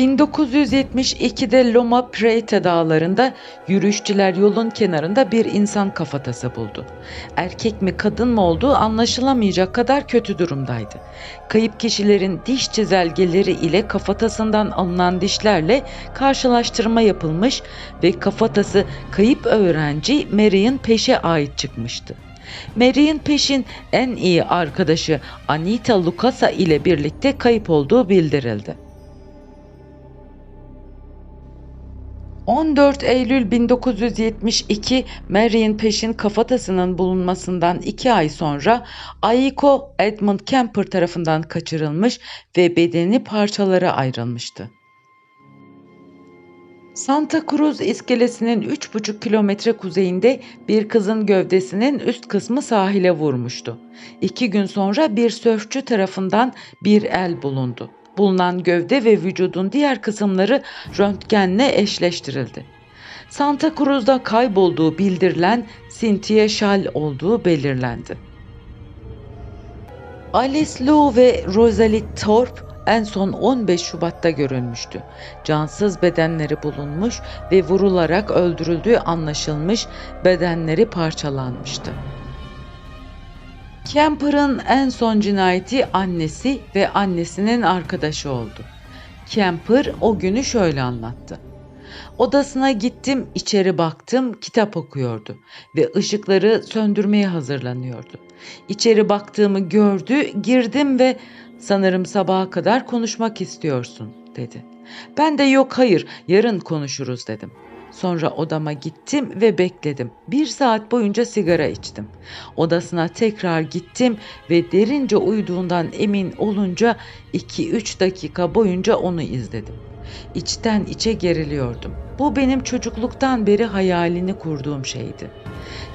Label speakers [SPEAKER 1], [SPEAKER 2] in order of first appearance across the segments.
[SPEAKER 1] 1972'de Loma Prieta dağlarında yürüyüşçüler yolun kenarında bir insan kafatası buldu. Erkek mi kadın mı olduğu anlaşılamayacak kadar kötü durumdaydı. Kayıp kişilerin diş çizelgeleri ile kafatasından alınan dişlerle karşılaştırma yapılmış ve kafatası kayıp öğrenci Marion Peş'e ait çıkmıştı. Marion Peş'in en iyi arkadaşı Anita Lucasa ile birlikte kayıp olduğu bildirildi. 14 Eylül 1972 Marion Peş'in kafatasının bulunmasından iki ay sonra Aiko Edmund Kemper tarafından kaçırılmış ve bedeni parçalara ayrılmıştı. Santa Cruz iskelesinin 3,5 kilometre kuzeyinde bir kızın gövdesinin üst kısmı sahile vurmuştu. İki gün sonra bir sörfçü tarafından bir el bulundu bulunan gövde ve vücudun diğer kısımları röntgenle eşleştirildi. Santa Cruz'da kaybolduğu bildirilen Cynthia Schall olduğu belirlendi. Alice Lou ve Rosalie Thorpe en son 15 Şubat'ta görülmüştü. Cansız bedenleri bulunmuş ve vurularak öldürüldüğü anlaşılmış, bedenleri parçalanmıştı. Kemper'ın en son cinayeti annesi ve annesinin arkadaşı oldu. Kemper o günü şöyle anlattı. Odasına gittim, içeri baktım, kitap okuyordu ve ışıkları söndürmeye hazırlanıyordu. İçeri baktığımı gördü, girdim ve sanırım sabaha kadar konuşmak istiyorsun dedi. Ben de yok hayır, yarın konuşuruz dedim. Sonra odama gittim ve bekledim. Bir saat boyunca sigara içtim. Odasına tekrar gittim ve derince uyuduğundan emin olunca 2-3 dakika boyunca onu izledim. İçten içe geriliyordum. Bu benim çocukluktan beri hayalini kurduğum şeydi.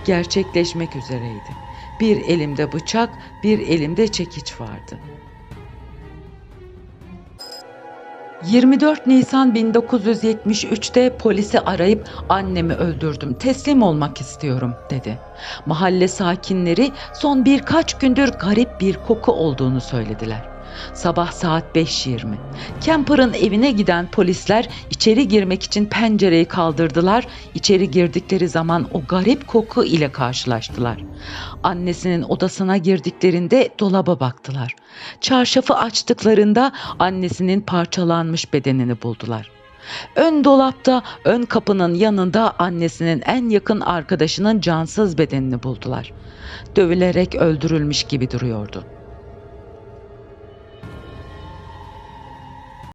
[SPEAKER 1] Gerçekleşmek üzereydi. Bir elimde bıçak, bir elimde çekiç vardı.'' 24 Nisan 1973'te polisi arayıp annemi öldürdüm, teslim olmak istiyorum dedi. Mahalle sakinleri son birkaç gündür garip bir koku olduğunu söylediler. Sabah saat 5.20. Kemper'ın evine giden polisler içeri girmek için pencereyi kaldırdılar. İçeri girdikleri zaman o garip koku ile karşılaştılar. Annesinin odasına girdiklerinde dolaba baktılar. Çarşafı açtıklarında annesinin parçalanmış bedenini buldular. Ön dolapta ön kapının yanında annesinin en yakın arkadaşının cansız bedenini buldular. Dövülerek öldürülmüş gibi duruyordu.